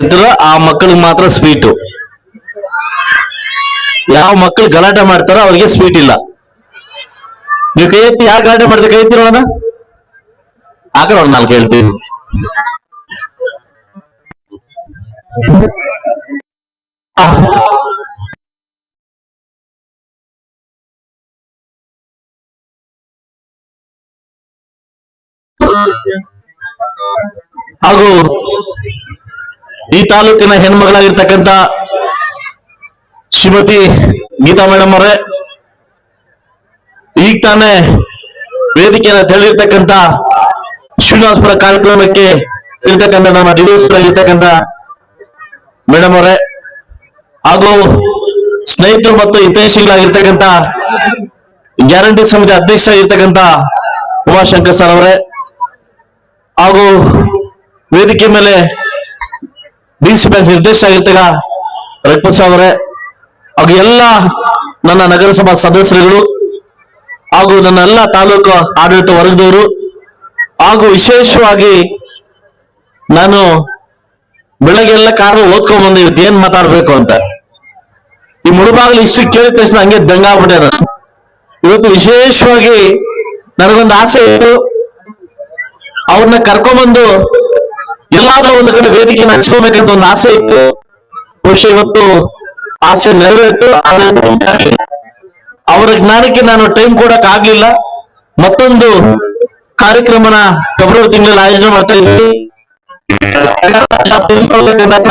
ಇದ್ರು ಆ ಮಕ್ಕಳಿಗೆ ಮಾತ್ರ ಸ್ವೀಟು ಯಾವ ಮಕ್ಕಳು ಗಲಾಟೆ ಮಾಡ್ತಾರೋ ಅವ್ರಿಗೆ ಸ್ವೀಟ್ ಇಲ್ಲ. ನೀವು ಕೈ ಎತ್ತಿ ಯಾರು ಗಲಾಟೆ ಮಾಡ್ತಾರೆ ಕೈ ಎತ್ತಿರೋಣ ಆಗ ನೋಡ್ ನಾಲ್ಕು ಹೇಳ್ತೀವಿ ಹಾಗೂ ಈ ತಾಲೂಕಿನ ಹೆಣ್ಮಗಳಾಗಿರ್ತಕ್ಕಂಥ ಶ್ರೀಮತಿ ಗೀತಾ ಮೇಡಮ್ ಅವರೇ, ಈಗ ತಾನೇ ವೇದಿಕೆಯನ್ನು ತೆರಳಿರ್ತಕ್ಕಂಥ ಶ್ರೀನಿವಾಸಪುರ ಕಾರ್ಯಕ್ರಮಕ್ಕೆ ಇರ್ತಕ್ಕಂಥ ನಮ್ಮ ಡಿವಿಎಸ್ ಆಗಿರ್ತಕ್ಕಂಥ ಮೇಡಮ್ ಅವರೇ, ಹಾಗೂ ಸ್ನೇಹಿತರು ಮತ್ತು ಹಿತೈಷಿಗಳಾಗಿರ್ತಕ್ಕಂಥ ಗ್ಯಾರಂಟಿ ಸಮಿತಿ ಅಧ್ಯಕ್ಷ ಆಗಿರ್ತಕ್ಕಂಥ ಉಮಾಶಂಕರ್ ಸರ್ ಅವರೇ, ಹಾಗೂ ವೇದಿಕೆ ಮೇಲೆ ಡಿ ಸಿ ಬ್ಯಾಂಕ್ ನಿರ್ದೇಶ ಆಗಿರ್ತೀಗ ರಘುಪತ್ ಹಾಗೂ ಎಲ್ಲ ನನ್ನ ನಗರಸಭಾ ಸದಸ್ಯರುಗಳು ಹಾಗೂ ನನ್ನ ಎಲ್ಲ ತಾಲೂಕು ಆಡಳಿತ ವರ್ಗದವರು ಹಾಗೂ ವಿಶೇಷವಾಗಿ ನಾನು ಬೆಳಗ್ಗೆ ಎಲ್ಲ ಕಾರಣ ಓದ್ಕೊಂಡ್ ಬಂದೆ, ಇವತ್ತು ಏನ್ ಮಾತಾಡ್ಬೇಕು ಅಂತ. ಈ ಮುಳುಬಾಗಿಲು ಇಷ್ಟು ಕೇಳಿದ ತಕ್ಷಣ ಹಂಗೆ ದಂಗಾಗ್ಬಿಟ್ಟೆ ನಾನು. ಇವತ್ತು ವಿಶೇಷವಾಗಿ ನನಗೊಂದು ಆಸೆ ಇತ್ತು. ಅವ್ರನ್ನ ಕರ್ಕೊಂಬಂದು ಎಲ್ಲಾದ್ರೂ ಒಂದು ಕಡೆ ವೇದಿಕೆ ಹಂಚ್ಕೋಬೇಕಂತ ಒಂದು ಆಸೆ ಇತ್ತು. ಬಹುಶಃ ಇವತ್ತು ಆಸೆ ನೆರವೇರಿತು ಅವರ ಜ್ಞಾನಕ್ಕೆ ನಾನು ಟೈಮ್ ಕೊಡಕ್ ಆಗ್ಲಿಲ್ಲ. ಮತ್ತೊಂದು ಕಾರ್ಯಕ್ರಮನ ಫೆಬ್ರವರಿ ತಿಂಗಳಲ್ಲಿ ಆಯೋಜನೆ ಮಾಡ್ತಾ ಇದ್ವಿ.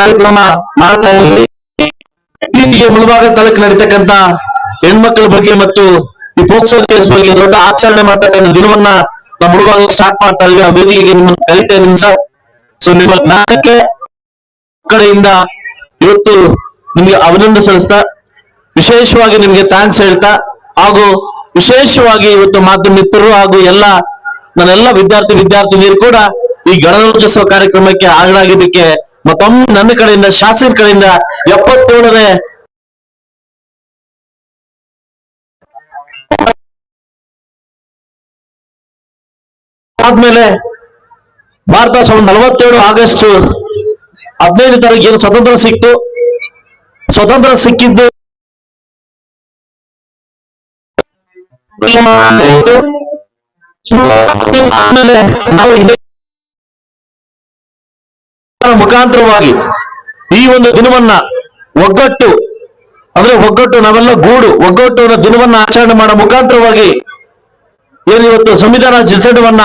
ಕಾರ್ಯಕ್ರಮ ಮಾಡ್ತಾ ಇದ್ವಿ. ಮುಳಬಾಗ ತಾಲೂಕ್ ನಡೀತಕ್ಕಂತ ಹೆಣ್ಮಕ್ಳ ಬಗ್ಗೆ ಮತ್ತು ಈ ಪೋಕ್ಸೋ ಕೇಸ್ ಬಗ್ಗೆ ದೊಡ್ಡ ಆಚರಣೆ ಮಾಡ್ತಕ್ಕಂಥ ದಿನವನ್ನ ನಮ್ಮ ಮುಳುಬಾಗ ಸ್ಟಾರ್ಟ್ ಮಾಡ್ತಾ ಇದ್ವಿ. ಆ ವೇದಿಕೆಗೆ ನಿಮ್ಮ ಕಲಿತಾ ಇದ್ದೀನಿ ಸರ್. ಸೊ ನಿಮ್ಮ ಜ್ಞಾನಕ್ಕೆ ಕಡೆಯಿಂದ ಇವತ್ತು ನಿಮ್ಗೆ ಅಭಿನಂದನೆ ಸಲ್ಲಿಸ್ತಾ ವಿಶೇಷವಾಗಿ ನಿಮ್ಗೆ ಥ್ಯಾಂಕ್ಸ್ ಹೇಳ್ತಾ, ಹಾಗೂ ವಿಶೇಷವಾಗಿ ಇವತ್ತು ಮಾಧ್ಯಮ ಮಿತ್ರರು ಹಾಗೂ ಎಲ್ಲ, ನನ್ನೆಲ್ಲ ವಿದ್ಯಾರ್ಥಿ ವಿದ್ಯಾರ್ಥಿನಿಯರು ಕೂಡ ಈ ಗಣರಾಜ್ಯೋತ್ಸವ ಕಾರ್ಯಕ್ರಮಕ್ಕೆ ಹಾಜರಾಗಿದ್ದಕ್ಕೆ ಮತ್ತೊಮ್ಮೆ ನನ್ನ ಕಡೆಯಿಂದ ಶಾಸಕರ ಕಡೆಯಿಂದ ಎಪ್ಪತ್ತೇಳನೇ ಆದ್ಮೇಲೆ ಭಾರತ ಸಾವಿರದ ನಲವತ್ತೇಳು ಆಗಸ್ಟ್ ಹದಿನೈದು ತಾರೀಕು ಸ್ವತಂತ್ರ ಸಿಕ್ತು ಸ್ವತಂತ್ರ ಸಿಕ್ಕಿದ್ದು ಮುಖಾಂತರವಾಗಿ ಈ ಒಂದು ದಿನವನ್ನ ಒಗ್ಗಟ್ಟು, ಅಂದ್ರೆ ಒಗ್ಗಟ್ಟು ನಾವೆಲ್ಲ ಗೂಡು, ಒಗ್ಗಟ್ಟು ದಿನವನ್ನ ಆಚರಣೆ ಮಾಡೋ ಮುಖಾಂತರವಾಗಿ ಏನಿವತ್ತು ಸಂವಿಧಾನ ಜಿಸಡವನ್ನ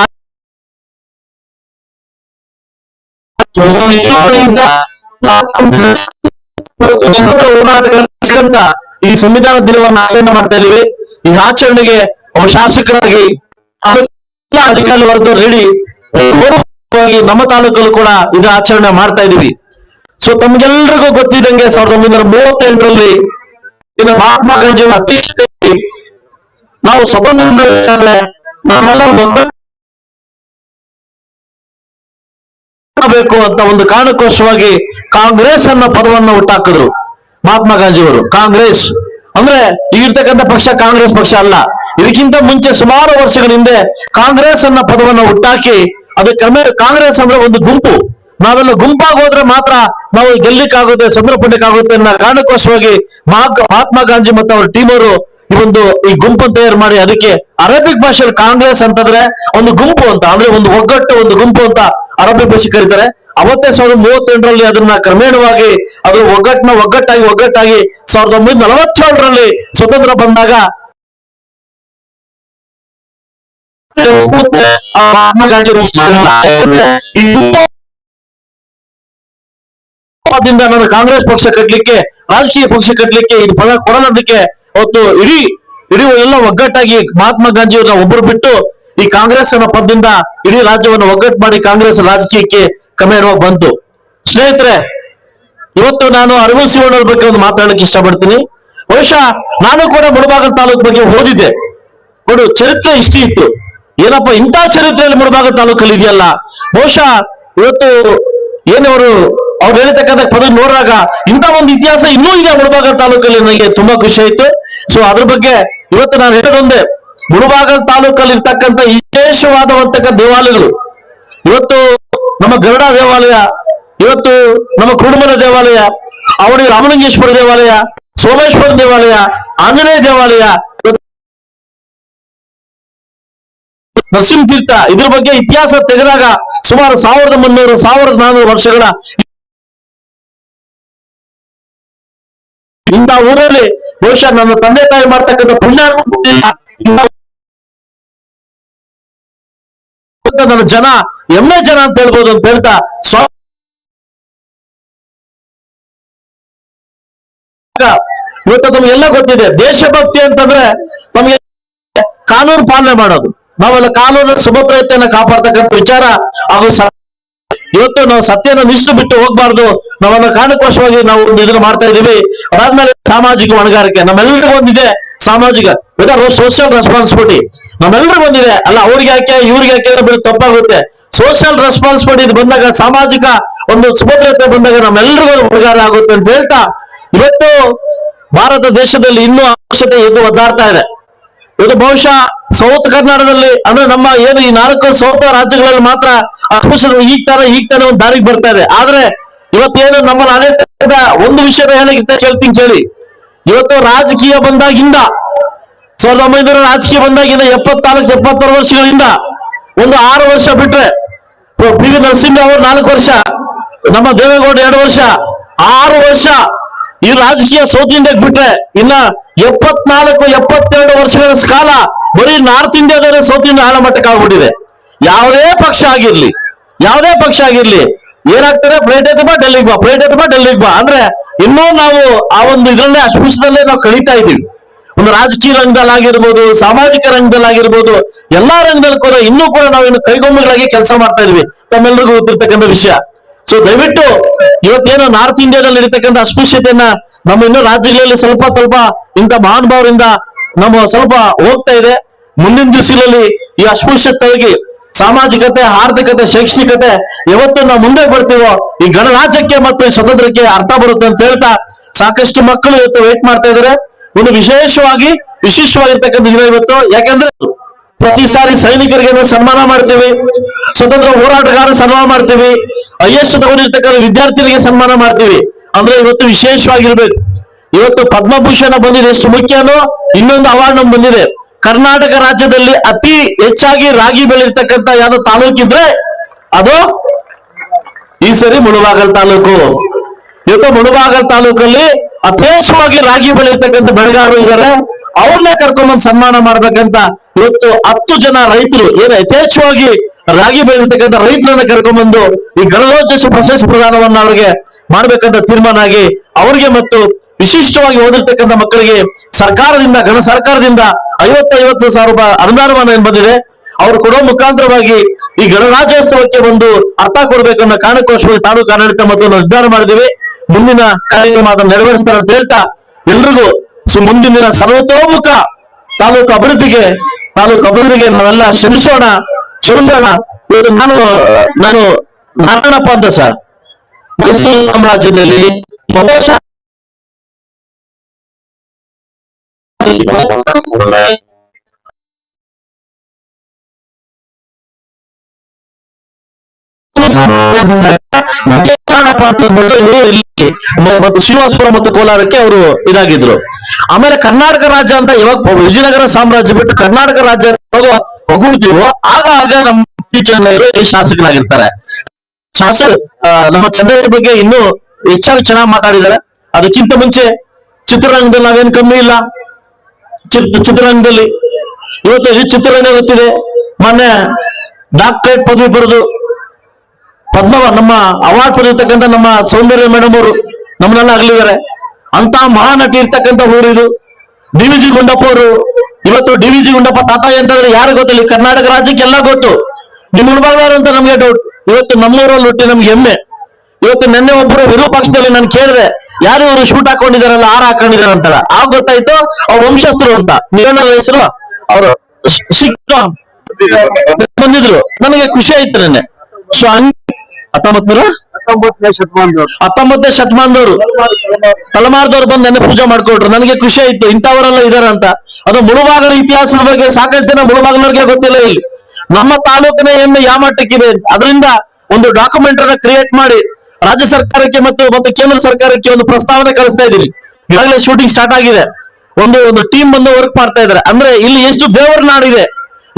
ಈ ಸಂವಿಧಾನ ದಿನವನ್ನು ಆಚರಣೆ ಮಾಡ್ತಾ ಇದೀವಿ ಈ ಆಚರಣೆಗೆ ಒಬ್ಬ ಶಾಸಕರಾಗಿ ಅಧಿಕಾರಿ ವರ್ಗ ರೆಡಿ ನಮ್ಮ ತಾಲೂಕಲ್ಲೂ ಕೂಡ ಇದು ಆಚರಣೆ ಮಾಡ್ತಾ ಇದೀವಿ ಸೊ ತಮ್ಗೆಲ್ರಿಗೂ ಗೊತ್ತಿದ್ದಂಗೆ ಸಾವಿರದ ಒಂಬೈನೂರ ಮೂವತ್ತೆಂಟರಲ್ಲಿ ಇನ್ನು ಮಹಾತ್ಮ ಗಾಂಧಿ ಅಧ್ಯಕ್ಷತೆಯಲ್ಲಿ ನಾವು ಸ್ವತಂತ್ರ ನಾವೆಲ್ಲ ಒಗ್ಗಟ್ಟು ಬೇಕು ಅಂತ ಒಂದು ಕಾರಣಕ್ಕೋಸ್ಕರವಾಗಿ ಕಾಂಗ್ರೆಸ್ ಅನ್ನೋ ಪದವನ್ನು ಹುಟ್ಟಾಕಿದ್ರು. ಮಹಾತ್ಮ ಗಾಂಧಿಯವರು, ಕಾಂಗ್ರೆಸ್. ಅಂದ್ರೆ ಈಗಿರ್ತಕ್ಕಂಥ ಪಕ್ಷ ಕಾಂಗ್ರೆಸ್ ಪಕ್ಷ ಅಲ್ಲ. ಇದಕ್ಕಿಂತ ಮುಂಚೆ ಸುಮಾರು ವರ್ಷಗಳ ಹಿಂದೆ ಕಾಂಗ್ರೆಸ್ ಅನ್ನೋ ಪದವನ್ನು ಹುಟ್ಟಾಕಿ ಅದು ಕ್ರಮೇ ಕಾಂಗ್ರೆಸ್ ಅಂದ್ರೆ ಒಂದು ಗುಂಪು. ನಾವೆಲ್ಲ ಗುಂಪಾಗಿ ಹೋದ್ರೆ ಮಾತ್ರ ನಾವು ಗೆಲ್ಲಿಕ್ಕಾಗುತ್ತೆ ಸಂದ್ರ ಪಡ್ಲಿಕ್ಕಾಗುತ್ತೆ ಅನ್ನೋ ಕಾರಣಕ್ಕೋಸ್ಕರವಾಗಿ ಮಹಾ- ಮಹಾತ್ಮ ಗಾಂಧಿ ಮತ್ತು ಅವ್ರ ಟೀಮ್ ಅವರು ಒಂದು ಈ ಗುಂಪು ತಯಾರು ಮಾಡಿ ಅದಕ್ಕೆ ಅರೇಬಿಕ್ ಭಾಷೆಯಲ್ಲಿ ಕಾಂಗ್ರೆಸ್ ಅಂತಂದ್ರೆ ಒಂದು ಗುಂಪು ಅಂತ, ಅಂದ್ರೆ ಒಂದು ಒಗ್ಗಟ್ಟು, ಒಂದು ಗುಂಪು ಅಂತ ಅರೇಬಿಕ್ ಭಾಷೆ ಕರೀತಾರೆ. ಅವತ್ತೇ ಸಾವಿರದ ಮೂವತ್ತೆಂಟರಲ್ಲಿ ಅದನ್ನ ಕ್ರಮೇಣವಾಗಿ ಅದು ಒಗ್ಗಟ್ಟನ ಒಗ್ಗಟ್ಟಾಗಿ ಒಗ್ಗಟ್ಟಾಗಿ ಸಾವಿರದ ಒಂಬೈನೂರ ಸ್ವತಂತ್ರ ಬಂದಾಗ ನಾನು ಕಾಂಗ್ರೆಸ್ ಪಕ್ಷ ಕಟ್ಟಲಿಕ್ಕೆ, ರಾಜಕೀಯ ಪಕ್ಷ ಕಟ್ಟಲಿಕ್ಕೆ ಇದು ಪದ ಕೊಡೋದಕ್ಕೆ ಅವತ್ತು ಇಡೀ ಇಡೀ ಎಲ್ಲ ಒಗ್ಗಟ್ಟಾಗಿ ಮಹಾತ್ಮ ಗಾಂಧಿಯವ್ರನ್ನ ಒಬ್ಬರು ಬಿಟ್ಟು ಈ ಕಾಂಗ್ರೆಸ್ ಅನ್ನೋ ಪದದಿಂದ ಇಡೀ ರಾಜ್ಯವನ್ನು ಒಗ್ಗಟ್ಟು ಮಾಡಿ ಕಾಂಗ್ರೆಸ್ ರಾಜಕೀಯಕ್ಕೆ ಕ್ರಮೇಣವಾಗಿ ಬಂತು. ಸ್ನೇಹಿತರೆ, ಇವತ್ತು ನಾನು ಅರವಿಂದ್ ಸಿಂಹ ಬಗ್ಗೆ ಒಂದು ಮಾತಾಡಲಿಕ್ಕೆ ಇಷ್ಟಪಡ್ತೀನಿ. ಬಹುಶಃ ನಾನು ಕೂಡ ಮುಳಬಾಗಲ್ ತಾಲೂಕ್ ಬಗ್ಗೆ ಓದಿದ್ದೆ. ನೋಡು, ಚರಿತ್ರೆ ಇಷ್ಟೇ ಇತ್ತು. ಏನಪ್ಪ, ಇಂಥ ಚರಿತ್ರೆಯಲ್ಲಿ ಮುಳಬಾಗಲ್ ತಾಲೂಕಲ್ಲಿ ಇದೆಯಲ್ಲ? ಬಹುಶಃ ಇವತ್ತು ಏನವರು ಅವ್ರು ಹೇಳಿರ್ತಕ್ಕಂಥ ಪದ ನೋಡಿದಾಗ ಇಂಥ ಒಂದು ಇತಿಹಾಸ ಇನ್ನೂ ಇದೆ ಮುಳಬಾಗಲ್ ತಾಲೂಕಲ್ಲಿ, ನನಗೆ ತುಂಬಾ ಖುಷಿ ಆಯ್ತು. ಸೊ ಅದ್ರ ಬಗ್ಗೆ ಇವತ್ತು ನಾನು ಹೇಳೋದೊಂದೇ ಮುಳುಬಾಗಲ್ ತಾಲೂಕಲ್ಲಿ ಇರ್ತಕ್ಕಂಥ ವಿಶೇಷವಾದವಂತಕ್ಕ ದೇವಾಲಯಗಳು, ಇವತ್ತು ನಮ್ಮ ಗರುಡ ದೇವಾಲಯ, ಇವತ್ತು ನಮ್ಮ ಕುರುಮಲ ದೇವಾಲಯ, ಅವಳಿ ರಾಮಲಿಂಗೇಶ್ವರ ದೇವಾಲಯ, ಸೋಮೇಶ್ವರ ದೇವಾಲಯ, ಆಂಜನೇಯ ದೇವಾಲಯ, ಇವತ್ತು ನರಸಿಂಹ ತೀರ್ಥ ಇದ್ರ ಬಗ್ಗೆ ಇತಿಹಾಸ ತೆಗೆದಾಗ ಸುಮಾರು ಸಾವಿರದ ಮುನ್ನೂರು, ಸಾವಿರದ ನಾನ್ನೂರು ವರ್ಷಗಳ ಇಂಥ ಊರಲ್ಲಿ ಬಹುಶಃ ನನ್ನ ತಂದೆ ತಾಯಿ ಮಾಡ್ತಕ್ಕಂಥ ಪುಣ್ಯ ನನ್ನ ಜನ, ಎಮ್ಮೆ ಜನ ಅಂತ ಹೇಳ್ಬೋದು ಅಂತ ಹೇಳ್ತಾ ಸ್ವ ಇವತ್ತು ತಮಗೆಲ್ಲ ಗೊತ್ತಿದೆ. ದೇಶಭಕ್ತಿ ಅಂತಂದ್ರೆ ತಮಗೆ ಕಾನೂನು ಪಾಲನೆ ಮಾಡೋದು. ನಾವೆಲ್ಲ ಕಾನೂನು ಸುಭದ್ರತೆಯನ್ನ ಕಾಪಾಡ್ತಕ್ಕಂಥ ವಿಚಾರ ಹಾಗೂ ಇವತ್ತು ನಾವು ಸತ್ಯನ ನಿಷ್ಠು ಬಿಟ್ಟು ಹೋಗ್ಬಾರ್ದು. ನಾವನ್ನ ಕಾರಣಕ್ಕೋಶವಾಗಿ ನಾವು ಒಂದು ಇದನ್ನ ಮಾಡ್ತಾ ಇದೀವಿ. ಅದಾದ್ಮೇಲೆ ಸಾಮಾಜಿಕ ಹೊಣೆಗಾರಿಕೆ. ನಮ್ಮೆಲ್ಲರಿಗೂ ಒಂದಿದೆ ಸಾಮಾಜಿಕ. ಸೋಷಿಯಲ್ ರೆಸ್ಪಾನ್ಸಿಬಿಲಿಟಿ ನಮ್ಮೆಲ್ಲರಿಗೂ ಬಂದಿದೆ ಅಲ್ಲ, ಅವ್ರಿಗೆ ಯಾಕೆ, ಇವ್ರಿಗೆ ಯಾಕೆ ಬಿಟ್ಟು ತಪ್ಪಾಗುತ್ತೆ? ಸೋಷಿಯಲ್ ರೆಸ್ಪಾನ್ಸಿಬಿಲಿಟಿ ಬಂದಾಗ ಸಾಮಾಜಿಕ ಒಂದು ಸುಭದ್ರತೆ ಬಂದಾಗ ನಮ್ಮೆಲ್ಲರಿಗೂ ಉಪಕಾರ ಆಗುತ್ತೆ ಅಂತ ಹೇಳ್ತಾ ಇವತ್ತು ಭಾರತ ದೇಶದಲ್ಲಿ ಇನ್ನೂ ಅವಶ್ಯಕತೆ ಎದ್ದು ಒದ್ದಾಡ್ತಾ ಇದೆ. ಇದು ಬಹುಶಃ ಸೌತ್ ಕರ್ನಾಟಕದಲ್ಲಿ ಅಂದ್ರೆ ನಮ್ಮ ಏನು ಈ ನಾಲ್ಕು ಸೌತ್ ರಾಜ್ಯಗಳಲ್ಲಿ ಮಾತ್ರ ಅಸ್ಪೃಶ್ಯತೆ ಈಗ ತರ ಈಗ ತರ ಒಂದು ದಾರಿಗೆ ಬರ್ತಾ ಇದೆ. ಆದ್ರೆ ಇವತ್ತೇನು ನಮ್ಮ ಆಡಳಿತದ ಒಂದು ವಿಷಯದ ಏನಾಗಿತ್ತ ಕೇಳ್ತೀನಿ ಕೇಳಿ. ಇವತ್ತು ರಾಜಕೀಯ ಬಂದಾಗಿಂದ, ಸಾವಿರದ ಒಂಬೈನೂರ ರಾಜಕೀಯ ಬಂದಾಗಿಂದ ಎಪ್ಪತ್ನಾಲ್ಕು, ಎಪ್ಪತ್ತಾರು ವರ್ಷಗಳಿಂದ ಒಂದು ಆರು ವರ್ಷ ಬಿಟ್ರೆ, ಪಿ ವಿ ನರಸಿಂಹ ಅವರು ನಾಲ್ಕು ವರ್ಷ, ನಮ್ಮ ದೇವೇಗೌಡ ಎರಡು ವರ್ಷ, ಆರು ವರ್ಷ ಈ ರಾಜಕೀಯ ಸೌತ್ ಬಿಟ್ರೆ ಇನ್ನ ಎಪ್ಪತ್ನಾಲ್ಕು, ಎಪ್ಪತ್ತೆರಡು ವರ್ಷಗಳ ಕಾಲ ಬರೀ ನಾರ್ತ್ ಇಂಡಿಯಾದವರೇ ಸೌತ್ ಇಂಡಿಯಾ ಆಳ ಮಟ್ಟಕ್ಕೆ ಆಗ್ಬಿಟ್ಟಿದೆ. ಯಾವುದೇ ಪಕ್ಷ ಆಗಿರ್ಲಿ, ಯಾವುದೇ ಪಕ್ಷ ಆಗಿರ್ಲಿ, ಏನಾಗ್ತಾರೆ ಪ್ಲೇಟ್ ಎತ್ತಬಾ ಡೆಲ್ಲಿಗೆ ಬಾ ಪ್ಲೇಟ್ ಎತ್ತಬಾ ಡೆಲ್ಲಿಗೆ ಬಾ ಅಂದ್ರೆ ಇನ್ನೂ ನಾವು ಆ ಒಂದು ಇದರಲ್ಲೇ ಅಸ್ಪೃಶ್ಯದಲ್ಲೇ ನಾವು ಕಳೀತಾ ಇದ್ದೀವಿ. ಒಂದು ರಾಜಕೀಯ ರಂಗದಲ್ಲಾಗಿರ್ಬೋದು, ಸಾಮಾಜಿಕ ರಂಗದಲ್ಲಾಗಿರ್ಬೋದು, ಎಲ್ಲಾ ರಂಗದಲ್ಲಿ ಕೂಡ ಇನ್ನೂ ಕೂಡ ನಾವು ಇನ್ನು ಕೈಗೊಂಬೆಗಳಾಗಿ ಕೆಲಸ ಮಾಡ್ತಾ ಇದೀವಿ ತಮ್ಮೆಲ್ಲರಿಗೂ ಗೊತ್ತಿರ್ತಕ್ಕಂಥ ವಿಷಯ. ಸೊ ದಯವಿಟ್ಟು ಇವತ್ತೇನು ನಾರ್ತ್ ಇಂಡಿಯಾದಲ್ಲಿ ಇರತಕ್ಕಂಥ ಅಸ್ಪೃಶ್ಯತೆಯನ್ನ ನಮ್ಮ ಇನ್ನೂ ರಾಜ್ಯಗಳಲ್ಲಿ ಸ್ವಲ್ಪ ಸ್ವಲ್ಪ ಇಂಥ ಮಹಾನುಭಾವರಿಂದ ನಮ್ಮ ಸ್ವಲ್ಪ ಹೋಗ್ತಾ ಇದೆ. ಮುಂದಿನ ದಿವಸಗಳಲ್ಲಿ ಈ ಅಸ್ಪೃಶ್ಯತೆಗೆ ಸಾಮಾಜಿಕತೆ, ಆರ್ಥಿಕತೆ, ಶೈಕ್ಷಣಿಕತೆ ಯಾವತ್ತು ನಾವು ಮುಂದೆ ಬರ್ತೀವೋ, ಈ ಗಣರಾಜ್ಯಕ್ಕೆ ಮತ್ತು ಈ ಸ್ವತಂತ್ರಕ್ಕೆ ಅರ್ಥ ಬರುತ್ತೆ ಅಂತ ಹೇಳ್ತಾ ಸಾಕಷ್ಟು ಮಕ್ಕಳು ಇವತ್ತು ವೇಟ್ ಮಾಡ್ತಾ ಇದ್ದಾರೆ. ಒಂದು ವಿಶೇಷವಾಗಿ ವಿಶಿಷ್ಟವಾಗಿರ್ತಕ್ಕಂಥ ದಿನ ಇವತ್ತು. ಯಾಕಂದ್ರೆ ಪ್ರತಿ ಸಾರಿ ಸೈನಿಕರಿಗೆ ಸನ್ಮಾನ ಮಾಡ್ತೀವಿ, ಸ್ವತಂತ್ರ ಹೋರಾಟಗಾರ ಸನ್ಮಾನ ಮಾಡ್ತೀವಿ, ಐ ಎಸ್ ತಗೊಂಡಿರ್ತಕ್ಕಂಥ ವಿದ್ಯಾರ್ಥಿಗಳಿಗೆ ಸನ್ಮಾನ ಮಾಡ್ತೀವಿ. ಅಂದ್ರೆ ಇವತ್ತು ವಿಶೇಷವಾಗಿರ್ಬೇಕು. ಇವತ್ತು ಪದ್ಮಭೂಷಣ ಬಂದಿದೆ. ಎಷ್ಟು ಮುಖ್ಯನೋ ಇನ್ನೊಂದು ಅವಾರ್ಡ್ ನಮ್ಗೆ ಬಂದಿದೆ. ಕರ್ನಾಟಕ ರಾಜ್ಯದಲ್ಲಿ ಅತಿ ಹೆಚ್ಚಾಗಿ ರಾಗಿ ಬೆಳೆಯಿರ್ತಕ್ಕಂತ ಯಾವ್ದೋ ತಾಲೂಕಿದ್ರೆ ಅದು ಈ ಸರಿ ಮುಳುಬಾಗಲ್ ತಾಲೂಕು. ಇವತ್ತು ಮುಳುಬಾಗಲ್ ತಾಲೂಕಲ್ಲಿ ಯಥೇಚ್ಛವಾಗಿ ರಾಗಿ ಬೆಳೆಯತಕ್ಕಂಥ ಬೆಳೆಗಾರರು ಇದ್ದಾರೆ. ಅವ್ರನ್ನೇ ಕರ್ಕೊಂಡ್ಬಂದು ಸನ್ಮಾನ ಮಾಡ್ಬೇಕಂತ ಇವತ್ತು ಹತ್ತು ಜನ ರೈತರು, ಏನು ಯಥೇಚ್ಛವಾಗಿ ರಾಗಿ ಬೆಳೆಯತಕ್ಕಂಥ ರೈತರನ್ನ ಕರ್ಕೊಂಡ್ಬಂದು ಈ ಗಣರಾಜ್ಯೋತ್ಸವ ಪ್ರಶಸ್ತಿ ಪ್ರದಾನವನ್ನ ಅವರಿಗೆ ಮಾಡ್ಬೇಕಂತ ತೀರ್ಮಾನ ಆಗಿ ಅವರಿಗೆ ಮತ್ತು ವಿಶಿಷ್ಟವಾಗಿ ಓದಿರ್ತಕ್ಕಂಥ ಮಕ್ಕಳಿಗೆ ಸರ್ಕಾರದಿಂದ ಗಣ ಸರ್ಕಾರದಿಂದ ಐವತ್ತು ಐವತ್ತು ಸಾವಿರ ರೂಪಾಯಿ ಅನುದಾನವನ್ನ ಏನ್ ಬಂದಿದೆ, ಅವ್ರು ಕೊಡೋ ಮುಖಾಂತರವಾಗಿ ಈ ಗಣರಾಜ್ಯೋತ್ಸವಕ್ಕೆ ಒಂದು ಅರ್ಥ ಕೊಡ್ಬೇಕನ್ನೋ ಕಾರಣಕ್ಕೋಸ್ಕರ ತಾಲೂಕು ಆಡಳಿತ ಮತ್ತು ನಿರ್ಧಾರ ಮಾಡಿದೀವಿ ಮುಂದಿನ ಕಾರ್ಯಕ್ರಮ ಅದನ್ನು ನೆರವೇರಿಸ್ತಾರೆ ಅಂತ ಹೇಳ್ತಾ ಎಲ್ರಿಗೂ ಮುಂದಿನ ದಿನ ಸರ್ವತೋಮುಖ ತಾಲೂಕು ಅಭಿವೃದ್ಧಿಗೆ ತಾಲೂಕು ಅಭಿವೃದ್ಧಿಗೆ ನಾವೆಲ್ಲ ಶ್ರಮಿಸೋಣ ಶ್ರಮಿಸೋಣ ಇವತ್ತು ನಾನು ನಾನು ನಾರಾಯಣಪ್ಪ ಅಂತ ಸರ್. ಮೈಸೂರು ಸಾಮ್ರಾಜ್ಯದಲ್ಲಿ ಮೊದಲ ಮತ್ತೆ ಮತ್ತು ಶ್ರೀನಿವಾಸಪುರ ಮತ್ತು ಕೋಲಾರಕ್ಕೆ ಅವರು ಇದಾಗಿದ್ರು. ಆಮೇಲೆ ಕರ್ನಾಟಕ ರಾಜ್ಯ ಅಂತ ಇವಾಗ ವಿಜಯನಗರ ಸಾಮ್ರಾಜ್ಯ ಬಿಟ್ಟು ಕರ್ನಾಟಕ ರಾಜ್ಯ ಹೊಗಳ್ತೀವೋ ಆಗ ಆಗ ನಮ್ಮ ಇತ್ತೀಚಿನ ಶಾಸಕರಾಗಿರ್ತಾರೆ. ಶಾಸಕ ನಮ್ಮ ಚಂದ್ರಯ್ಯ ಬಗ್ಗೆ ಇನ್ನೂ ಹೆಚ್ಚಾಗಿ ಚೆನ್ನಾಗಿ ಮಾತಾಡಿದ್ದಾರೆ. ಅದಕ್ಕಿಂತ ಮುಂಚೆ ಚಿತ್ರರಂಗದಲ್ಲಿ ನಾವೇನ್ ಕಮ್ಮಿ ಇಲ್ಲ. ಚಿತ್ರ ಚಿತ್ರರಂಗದಲ್ಲಿ ಇವತ್ತು ಚಿತ್ರರಂಗ ಗೊತ್ತಿದೆ? ಮೊನ್ನೆ ಡಾಕ್ಟರೇಟ್ ಪದವಿ ಬರೆದು ಪದ್ಮ ನಮ್ಮ ಅವಾರ್ಡ್ ಪಡೆದಿರ್ತಕ್ಕಂಥ ನಮ್ಮ ಸೌಂದರ್ಯ ಮೇಡಮ್ ಅವರು ನಮ್ಮನ್ನೆಲ್ಲ ಅಗಲಿದ್ದಾರೆ. ಅಂತ ಮಹಾನಟಿ ಇರ್ತಕ್ಕಂಥ ಊರು ಇದು. ಡಿ ವಿ ಜಿ ಗುಂಡಪ್ಪ ಅವರು, ಇವತ್ತು ಡಿ ವಿ ಜಿ ಗುಂಡಪ್ಪ ತಾತ ಅಂತಂದ್ರೆ ಯಾರು ಗೊತ್ತಿಲ್ಲ. ಕರ್ನಾಟಕ ರಾಜ್ಯಕ್ಕೆ ಎಲ್ಲ ಗೊತ್ತು ಮುಳುಬಾಗ್ಲಾರ ಅಂತ ನಮ್ಗೆ ಡೌಟ್ ಇವತ್ತು ನಮ್ಮೂರಲ್ಲಿ ಹುಟ್ಟಿ ನಮ್ಗೆ ಹೆಮ್ಮೆ. ಇವತ್ತು ನಿನ್ನೆ ಒಬ್ರು ವಿರೂಪಾಕ್ಷದಲ್ಲಿ ನಾನು ಕೇಳಿದೆ, ಯಾರು ಇವರು ಶೂಟ್ ಹಾಕೊಂಡಿದಾರಲ್ಲ ಆರ್ ಹಾಕೊಂಡಿದಾರ ಅಂತಾರ ಆಗ ಗೊತ್ತಾಯ್ತು, ಅವ್ರ ವಂಶಸ್ಥರು ಅಂತ. ನಿಗಣ ಹೆಸರು ಅವರು ಸಿಕ್ಕ ಬಂದಿದ್ರು. ನನಗೆ ಖುಷಿ ಆಯ್ತು ನೆನ್ನೆ. ಸೊ ಹಂಗ ಹತ್ತೊಂಬತ್ ನೂರ ಹತ್ತೊಂಬತ್ತನೇ ಶತಮಾನದವರು. ಹತ್ತೊಂಬತ್ತನೇ ಶತಮಾನದವರು. ತಲೆಮಾರದವ್ರು ಬಂದು ನನ್ನ ಪೂಜೆ ಮಾಡ್ಕೊಟ್ರು. ನನಗೆ ಖುಷಿ ಆಯ್ತು. ಇಂಥವರೆಲ್ಲ ಇದಾರೆ ಅಂತ. ಅದು ಮುಳುಬಾಗಲ ಇತಿಹಾಸದ ಬಗ್ಗೆ ಸಾಕಷ್ಟು ಜನ ಮುಳುಬಾಗಲವ್ರಿಗೆ ಗೊತ್ತಿಲ್ಲ ಇಲ್ಲಿ. ನಮ್ಮ ತಾಲೂಕಿನ ಹೆಮ್ಮೆ ಯಾವ ಮಟ್ಟಕ್ಕಿದೆ ಅದರಿಂದ ಒಂದು ಡಾಕ್ಯುಮೆಂಟ್ ಅನ್ನ ಕ್ರಿಯೇಟ್ ಮಾಡಿ ರಾಜ್ಯ ಸರ್ಕಾರಕ್ಕೆ ಮತ್ತು ಮತ್ತು ಕೇಂದ್ರ ಸರ್ಕಾರಕ್ಕೆ ಒಂದು ಪ್ರಸ್ತಾವನೆ ಕಳಿಸ್ತಾ ಇದೀವಿ ಈಗಾಗಲೇ ಶೂಟಿಂಗ್ ಸ್ಟಾರ್ಟ್ ಆಗಿದೆ. ಒಂದು ಒಂದು ಟೀಮ್ ಬಂದು ವರ್ಕ್ ಮಾಡ್ತಾ ಇದ್ದಾರೆ. ಅಂದ್ರೆ ಇಲ್ಲಿ ಎಷ್ಟು ದೇವರ ನಾಡಿದೆ.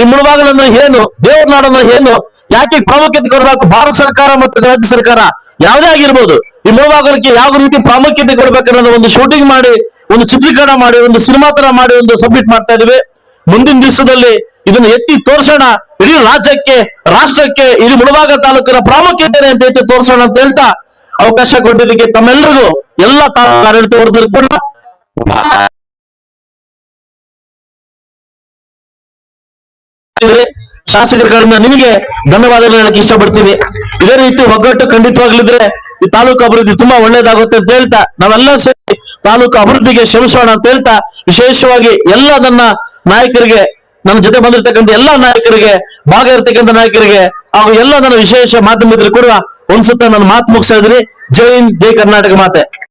ಈ ಮುಳುಬಾಗಲನ್ನ ಅಂದ್ರೆ ಏನು? ದೇವರ ನಾಡು ಅಂದ್ರೆ ಏನು? ಯಾಕೆ ಪ್ರಾಮುಖ್ಯತೆ ಕೊಡಬೇಕು? ಭಾರತ ಸರ್ಕಾರ ಮತ್ತು ರಾಜ್ಯ ಸರ್ಕಾರ ಯಾವುದೇ ಆಗಿರ್ಬೋದು, ಈ ಮೂವಾಗಲಿಕ್ಕೆ ಯಾವ ರೀತಿ ಪ್ರಾಮುಖ್ಯತೆ ಕೊಡ್ಬೇಕನ್ನೋದು ಒಂದು ಶೂಟಿಂಗ್ ಮಾಡಿ, ಒಂದು ಚಿತ್ರೀಕರಣ ಮಾಡಿ, ಒಂದು ಸಿನಿಮಾ ತರ ಮಾಡಿ ಒಂದು ಸಬ್ಮಿಟ್ ಮಾಡ್ತಾ ಇದೀವಿ. ಮುಂದಿನ ದಿವಸದಲ್ಲಿ ಇದನ್ನು ಎತ್ತಿ ತೋರ್ಸೋಣ. ಇಡೀ ರಾಜ್ಯಕ್ಕೆ, ರಾಷ್ಟ್ರಕ್ಕೆ, ಇಡೀ ಮುಳಬಾಗ ತಾಲೂಕಿನ ಪ್ರಾಮುಖ್ಯತೆ ಅಂತ ಎತ್ತಿ ತೋರ್ಸೋಣ ಅಂತ ಹೇಳ್ತಾ ಅವಕಾಶ ಕೊಟ್ಟಿದ್ದಕ್ಕೆ ತಮ್ಮೆಲ್ಲರಿಗೂ ಎಲ್ಲ ತಾಲೂಕು ಆಡಳಿತ ಶಾಸಕರ ಕಡೆಯಿಂದ ನಿಮಗೆ ಧನ್ಯವಾದಗಳು ಹೇಳಕ್ ಇಷ್ಟಪಡ್ತೀನಿ. ಇದೇ ರೀತಿ ಒಗ್ಗಟ್ಟು ಖಂಡಿತವಾಗ್ಲಿದ್ರೆ ಈ ತಾಲೂಕು ಅಭಿವೃದ್ಧಿ ತುಂಬಾ ಒಳ್ಳೇದಾಗುತ್ತೆ ಅಂತ ಹೇಳ್ತಾ, ನಾವೆಲ್ಲ ಸೇರಿ ತಾಲೂಕು ಅಭಿವೃದ್ಧಿಗೆ ಶ್ರಮಿಸೋಣ ಅಂತ ಹೇಳ್ತಾ, ವಿಶೇಷವಾಗಿ ಎಲ್ಲ ನನ್ನ ನಾಯಕರಿಗೆ, ನನ್ನ ಜೊತೆ ಬಂದಿರ್ತಕ್ಕಂಥ ಎಲ್ಲ ನಾಯಕರಿಗೆ ಭಾಗ ಇರ್ತಕ್ಕಂಥ ನಾಯಕರಿಗೆ, ಹಾಗೂ ಎಲ್ಲ ನನ್ನ ವಿಶೇಷ ಮಾಧ್ಯಮ ಕೂಡ ಒಂದ್ಸತ್ತ ನನ್ನ ಮಾತು ಮುಗಿಸ್ತಾ ಇದ್ರಿ ಜೈ ಹಿಂದ್, ಜೈ ಕರ್ನಾಟಕ ಮಾತೆ.